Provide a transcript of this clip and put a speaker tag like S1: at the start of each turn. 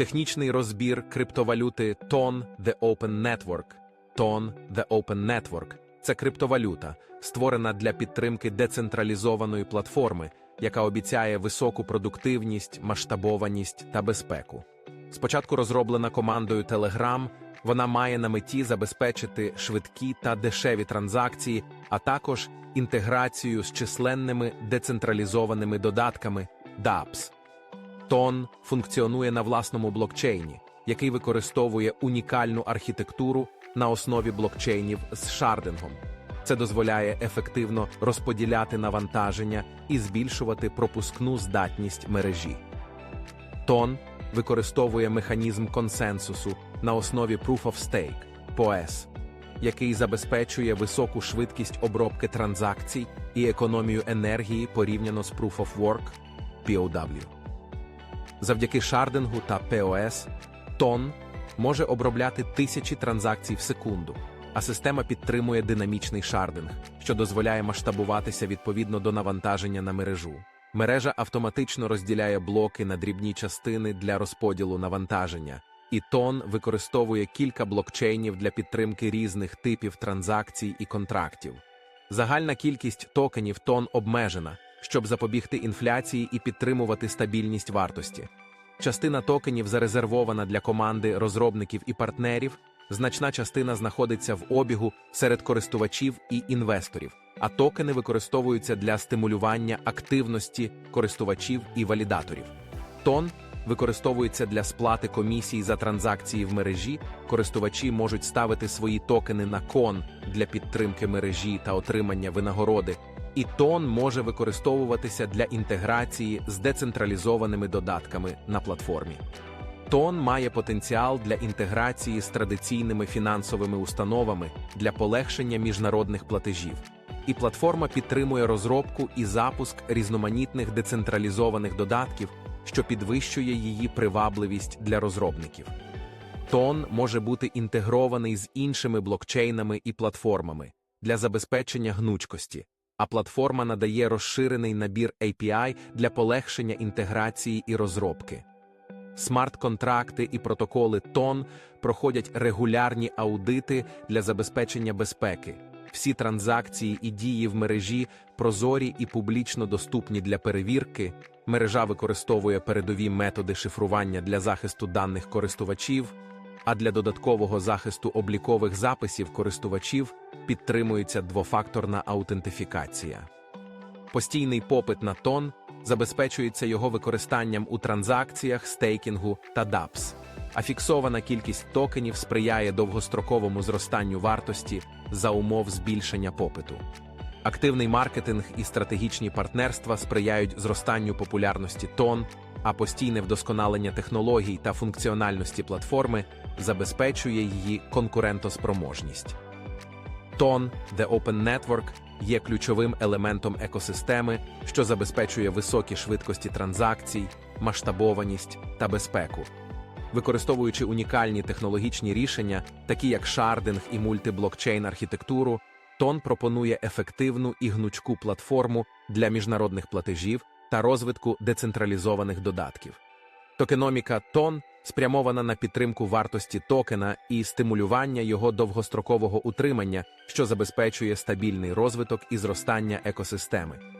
S1: Технічний розбір криптовалюти TON The Open Network. TON The Open Network – це криптовалюта, створена для підтримки децентралізованої платформи, яка обіцяє високу продуктивність, масштабованість та безпеку. Спочатку розроблена командою Telegram, вона має на меті забезпечити швидкі та дешеві транзакції, а також інтеграцію з численними децентралізованими додатками DApps. Тон функціонує на власному блокчейні, який використовує унікальну архітектуру на основі блокчейнів з шардингом. Це дозволяє ефективно розподіляти навантаження і збільшувати пропускну здатність мережі. Тон використовує механізм консенсусу на основі Proof of Stake POS, який забезпечує високу швидкість обробки транзакцій і економію енергії порівняно з Proof of Work POW. Завдяки шардингу та POS тон може обробляти тисячі транзакцій в секунду, а система підтримує динамічний шардинг, що дозволяє масштабуватися відповідно до навантаження на мережу. Мережа автоматично розділяє блоки на дрібні частини для розподілу навантаження, і тон використовує кілька блокчейнів для підтримки різних типів транзакцій і контрактів. Загальна кількість токенів тон обмежена, щоб запобігти інфляції і підтримувати стабільність вартості. Частина токенів зарезервована для команди розробників і партнерів, значна частина знаходиться в обігу серед користувачів і інвесторів, а токени використовуються для стимулювання активності користувачів і валідаторів. Тон використовується для сплати комісій за транзакції в мережі. Користувачі можуть ставити свої токени на кон для підтримки мережі та отримання винагороди. І тон може використовуватися для інтеграції з децентралізованими додатками на платформі. Тон має потенціал для інтеграції з традиційними фінансовими установами для полегшення міжнародних платежів. І платформа підтримує розробку і запуск різноманітних децентралізованих додатків, що підвищує її привабливість для розробників. Тон може бути інтегрований з іншими блокчейнами і платформами для забезпечення гнучкості, а платформа надає розширений набір API для полегшення інтеграції і розробки. Смарт-контракти і протоколи ТОН проходять регулярні аудити для забезпечення безпеки. Всі транзакції і дії в мережі прозорі і публічно доступні для перевірки. Мережа використовує передові методи шифрування для захисту даних користувачів, а для додаткового захисту облікових записів користувачів підтримується двофакторна аутентифікація. Постійний попит на тон забезпечується його використанням у транзакціях, стейкінгу та DApps, а фіксована кількість токенів сприяє довгостроковому зростанню вартості за умов збільшення попиту. Активний маркетинг і стратегічні партнерства сприяють зростанню популярності тон, а постійне вдосконалення технологій та функціональності платформи забезпечує її конкурентоспроможність. Тон The Open Network є ключовим елементом екосистеми, що забезпечує високі швидкості транзакцій, масштабованість та безпеку. Використовуючи унікальні технологічні рішення, такі як шардинг і мультиблокчейн архітектуру, Тон пропонує ефективну і гнучку платформу для міжнародних платежів та розвитку децентралізованих додатків. Токеноміка Тон спрямована на підтримку вартості токена і стимулювання його довгострокового утримання, що забезпечує стабільний розвиток і зростання екосистеми.